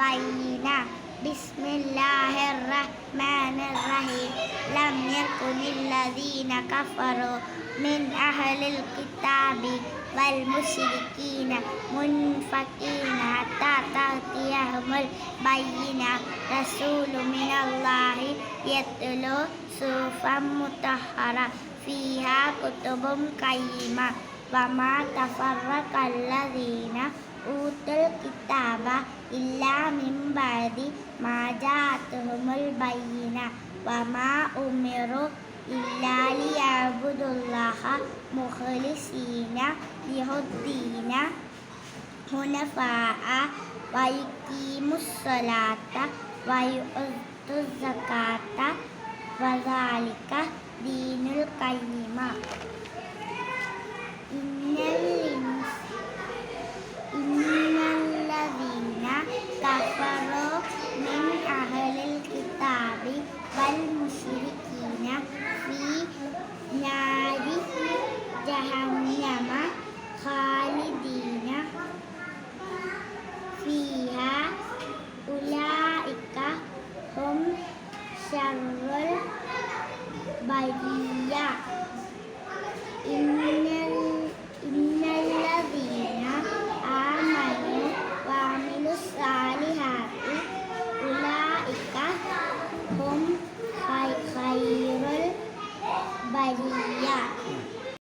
ബൈന. ബിസ്മില്ലാഹിർ റഹ്മാനിർ റഹീം ലം യകുനില്ലദീന കഫറു മിൻ അഹ്ലിൽ കിതാബി വൽ മുശ്രികീന മുൻഫഖീന. ഹത്താ തഅതിയഹുൽ ബൈന. റസൂലു മിനല്ലാഹി യത്ലു സൂഫം മുതഹറ ഫീഹാ കുതുബും കയ്യിമ. വമാ തഫറഖല്ലദീന തവ ഇല്ല മിമ്പതി മാജാത്തുഹുമുൽ ബയ്യന വമാ ഉമിറു ഇല്ലാലിയബുദുല്ലാഹ മുഖലിസീന ലിഹുദ്ദീന ഹുനഫാഅ വയുക്കീമുസ്സലാത്ത വയുത്തുസ്സക്കാത്ത വദാലിക ദീനുൽ കയ്യിമ ശവൽ വലിയ ഇന്നല്ല വീണ ആ മനു വാമിനു സാലിഹാത്തി ഉലായിക്ക ഹും ഹൈറുൽ വലിയ